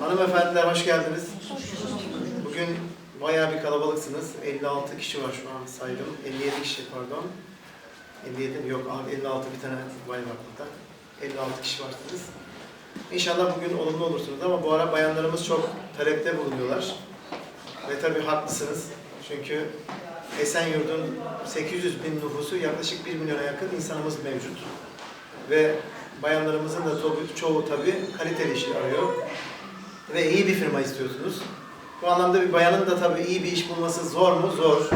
Hanımefendiler hoş geldiniz. Bugün bayağı bir kalabalıksınız. 56 kişi var şu an saydım. 57 kişi pardon. 57 mi? Yok abi 56 bir tane bay var burada. 56 kişi varsınız. İnşallah bugün olumlu olursunuz ama bu ara bayanlarımız çok talepte bulunuyorlar. Ve tabii haklısınız. Çünkü Esenyurt'un 800 bin nüfusu yaklaşık 1 milyona yakın insanımız mevcut. Ve bayanlarımızın da çoğu tabii kaliteli işi arıyor. Ve iyi bir firma istiyorsunuz. Bu anlamda bir bayanın da tabii iyi bir iş bulması zor mu? Zor.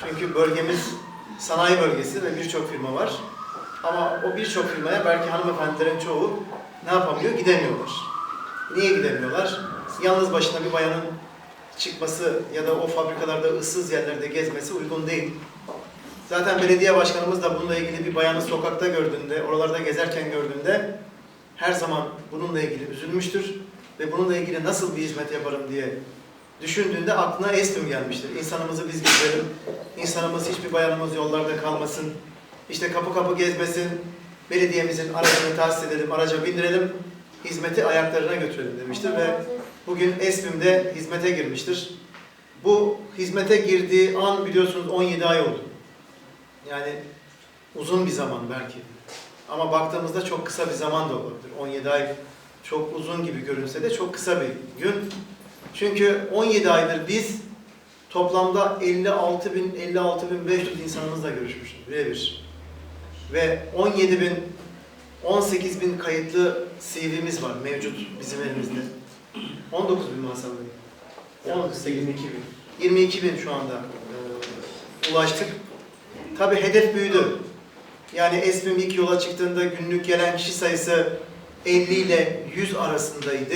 Çünkü bölgemiz sanayi bölgesi ve birçok firma var. Ama o birçok firmaya belki hanımefendilerin çoğu ne yapamıyor? Gidemiyorlar. Niye gidemiyorlar? Yalnız başına bir bayanın çıkması ya da o fabrikalarda ıssız yerlerde gezmesi uygun değil. Zaten belediye başkanımız da bununla ilgili bir bayanı sokakta gördüğünde, oralarda gezerken gördüğünde her zaman bununla ilgili üzülmüştür ve bununla ilgili nasıl bir hizmet yaparım diye düşündüğünde aklına Estum gelmiştir. İnsanımızı biz getirelim, insanımız hiçbir bayanımız yollarda kalmasın, işte kapı kapı gezmesin, belediyemizin aracını tahsis edelim, araca bindirelim, hizmeti ayaklarına götürelim demiştir ve bugün Esmim'de hizmete girmiştir. Bu hizmete girdiği an biliyorsunuz 17 ay oldu. Yani uzun bir zaman belki. Ama baktığımızda çok kısa bir zaman da olabilir. 17 ay çok uzun gibi görünse de çok kısa bir gün. Çünkü 17 aydır biz toplamda 56 bin, 56 bin 500 insanımızla görüşmüşüz birebir. Ve 17 bin, 18 bin kayıtlı CV'miz var mevcut bizim elimizde. 19 bin Bey? 19 22 bin. 22 bin şu anda e, ulaştık. Tabii hedef büyüdü. Yani Esmim ilk yola çıktığında günlük gelen kişi sayısı 50 ile 100 arasındaydı.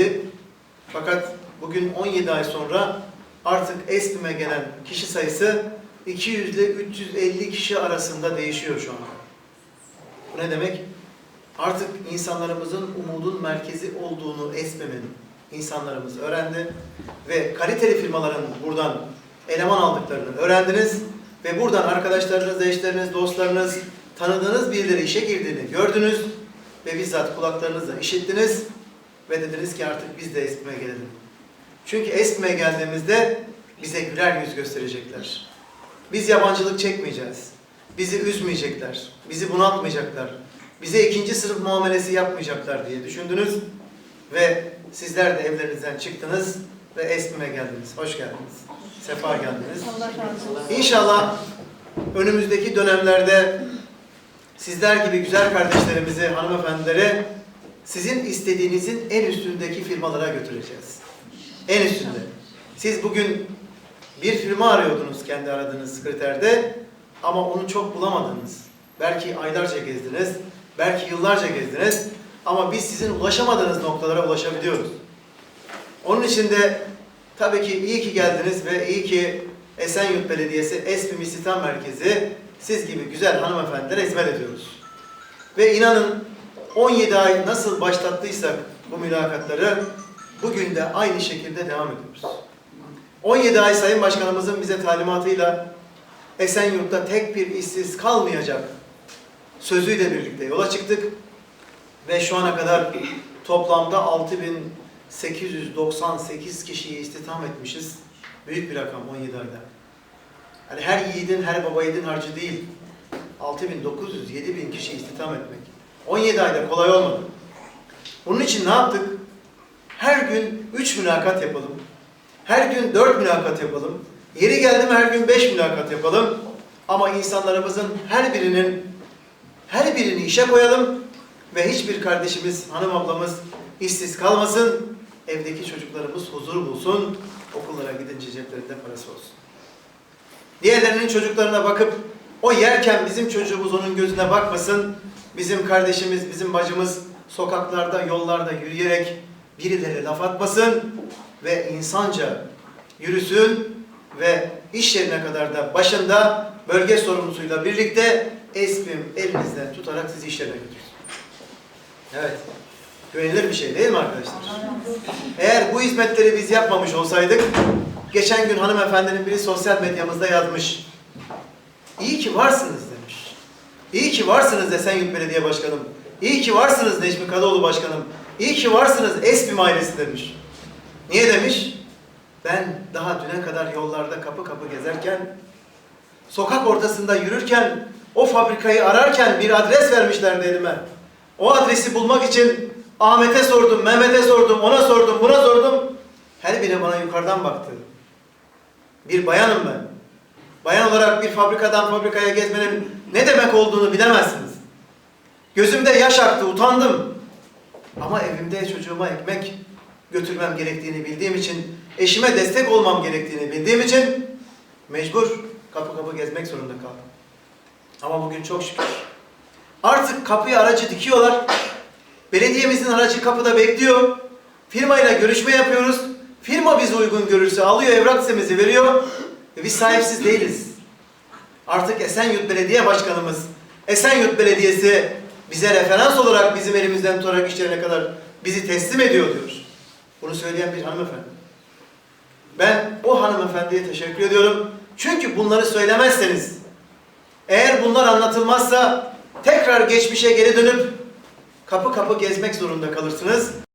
Fakat bugün 17 ay sonra artık Esmim'e gelen kişi sayısı 200 ile 350 kişi arasında değişiyor şu an. Bu ne demek? Artık insanlarımızın umudun merkezi olduğunu Esmim'in insanlarımız öğrendi ve kaliteli firmaların buradan eleman aldıklarını öğrendiniz ve buradan arkadaşlarınız, eşleriniz, dostlarınız, tanıdığınız birileri işe girdiğini gördünüz ve bizzat kulaklarınızla işittiniz ve dediniz ki artık biz de Esmim'e gelelim. Çünkü Esmim'e geldiğimizde bize güler yüz gösterecekler. Biz yabancılık çekmeyeceğiz. Bizi üzmeyecekler. Bizi bunaltmayacaklar. Bize ikinci sınıf muamelesi yapmayacaklar diye düşündünüz ve sizler de evlerinizden çıktınız ve Esmim'e geldiniz. Hoş geldiniz. Sefa geldiniz. İnşallah önümüzdeki dönemlerde sizler gibi güzel kardeşlerimizi, hanımefendileri sizin istediğinizin en üstündeki firmalara götüreceğiz. En üstünde. Siz bugün bir firma arıyordunuz kendi aradığınız kriterde ama onu çok bulamadınız. Belki aylarca gezdiniz, belki yıllarca gezdiniz ama biz sizin ulaşamadığınız noktalara ulaşabiliyoruz. Onun için de tabii ki iyi ki geldiniz ve iyi ki Esenyurt Belediyesi Esmim İstihdam Merkezi siz gibi güzel hanımefendilere hizmet ediyoruz. Ve inanın 17 ay nasıl başlattıysak bu mülakatları bugün de aynı şekilde devam ediyoruz. 17 ay Sayın Başkanımızın bize talimatıyla Esenyurt'ta tek bir işsiz kalmayacak sözüyle birlikte yola çıktık. Ve şu ana kadar toplamda 6898 kişiyi istihdam etmişiz. Büyük bir rakam 17 ayda. Yani her yiğidin, her baba yiğidin harcı değil. 6900, 7000 kişi istihdam etmek. 17 ayda kolay olmadı. Bunun için ne yaptık? Her gün 3 mülakat yapalım. Her gün 4 mülakat yapalım. Yeri geldi mi her gün 5 mülakat yapalım. Ama insanlarımızın her birinin her birini işe koyalım ve hiçbir kardeşimiz, hanım ablamız işsiz kalmasın. Evdeki çocuklarımız huzur bulsun. Okullara gidince ceplerinde parası olsun. Diğerlerinin çocuklarına bakıp o yerken bizim çocuğumuz onun gözüne bakmasın. Bizim kardeşimiz, bizim bacımız sokaklarda, yollarda yürüyerek birileri laf atmasın ve insanca yürüsün ve iş yerine kadar da başında bölge sorumlusuyla birlikte Esmim elinizden tutarak sizi iş yerine götürsün. Evet. Güvenilir bir şey değil mi arkadaşlar? Eğer bu hizmetleri biz yapmamış olsaydık, geçen gün hanımefendinin biri sosyal medyamızda yazmış. İyi ki varsınız demiş. İyi ki varsınız Esenyurt Belediye Başkanım. İyi ki varsınız Necmi Kadıoğlu Başkanım. İyi ki varsınız Esbim ailesi demiş. Niye demiş? Ben daha düne kadar yollarda kapı kapı gezerken, sokak ortasında yürürken, o fabrikayı ararken bir adres vermişlerdi elime. O adresi bulmak için Ahmet'e sordum, Mehmet'e sordum, ona sordum, buna sordum. Her biri bana yukarıdan baktı. Bir bayanım ben. Bayan olarak bir fabrikadan fabrikaya gezmenin ne demek olduğunu bilemezsiniz. Gözümde yaş aktı, utandım. Ama evimde çocuğuma ekmek götürmem gerektiğini bildiğim için, eşime destek olmam gerektiğini bildiğim için mecbur kapı kapı gezmek zorunda kaldım. Ama bugün çok şükür artık kapıya aracı dikiyorlar. Belediyemizin aracı kapıda bekliyor. Firmayla görüşme yapıyoruz. Firma bizi uygun görürse alıyor evrak listemizi veriyor. Ve biz sahipsiz değiliz. Artık Esenyurt Belediye Başkanımız, Esenyurt Belediyesi bize referans olarak bizim elimizden tutarak işlerine kadar bizi teslim ediyor diyor. Bunu söyleyen bir hanımefendi. Ben o hanımefendiye teşekkür ediyorum. Çünkü bunları söylemezseniz, eğer bunlar anlatılmazsa tekrar geçmişe geri dönüp kapı kapı gezmek zorunda kalırsınız.